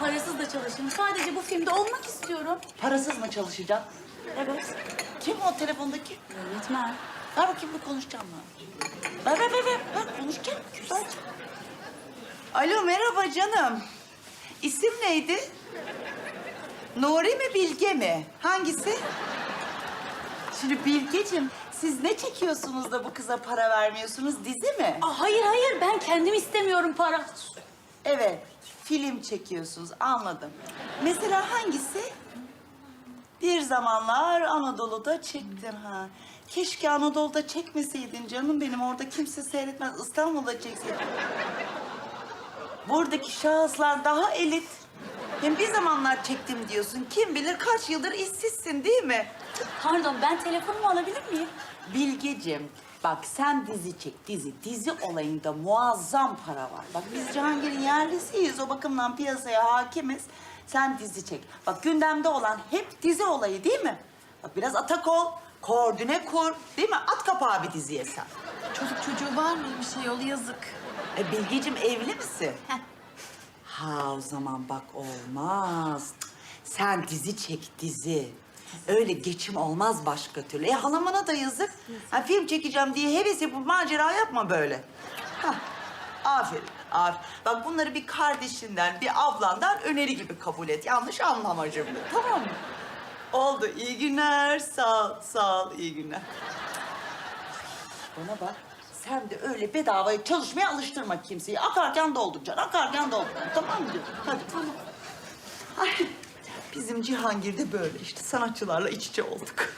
parasız da çalışırım. Sadece bu filmde olmak istiyorum. Parasız mı çalışacaksın? Evet. Kim o telefondaki? Yönetmen. Ver bakayım bir konuşacağım ben. Ver ver ver ver. ver konuşacağım. Güzel. Alo merhaba canım. İsim neydi? Nuri mi Bilge mi? Hangisi? Şimdi Bilgeciğim siz ne çekiyorsunuz da bu kıza para vermiyorsunuz? Dizi mi? Aa, hayır hayır ben kendim istemiyorum para. Evet, film çekiyorsunuz, anladım. Mesela hangisi? Bir zamanlar Anadolu'da çektim ha. Keşke Anadolu'da çekmeseydin canım benim. Orada kimse seyretmez. İstanbul'da çekseydin. Buradaki şahıslar daha elit. Hem bir zamanlar çektim diyorsun. Kim bilir kaç yıldır işsizsin değil mi? Pardon ben telefonumu alabilir miyim? Bilgeciğim, bak sen dizi çek, dizi. Dizi olayında muazzam para var. Bak biz Cihangir'in yerlisiyiz, o bakımdan piyasaya hakimiz. Sen dizi çek. Bak gündemde olan hep dizi olayı değil mi? Bak biraz atak ol, koordine kur, değil mi? At kapağı bir diziye sen. Çocuk çocuğu var mı? Bir şey ol yazık. E Bilgeciğim evli misin? Ha o zaman bak olmaz. Cık, Sen dizi çek dizi. Öyle geçim olmaz başka türlü. E halamana da yazık. Ha, film çekeceğim diye heves yapıp macera yapma böyle. Hah, aferin, aferin. Bak bunları bir kardeşinden, bir ablandan öneri gibi kabul et. Yanlış anlama şimdi, tamam mı? Oldu, iyi günler. Sağ ol, sağ ol, iyi günler. Bana bak. Sen de öyle bedavaya çalışmaya alıştırma kimseyi. Akarken dolduracaksın, akarken dolduracaksın. Tamam mı? diyorum? Hadi. Tamam. Ay, bizim Cihangir'de böyle işte sanatçılarla iç içe olduk.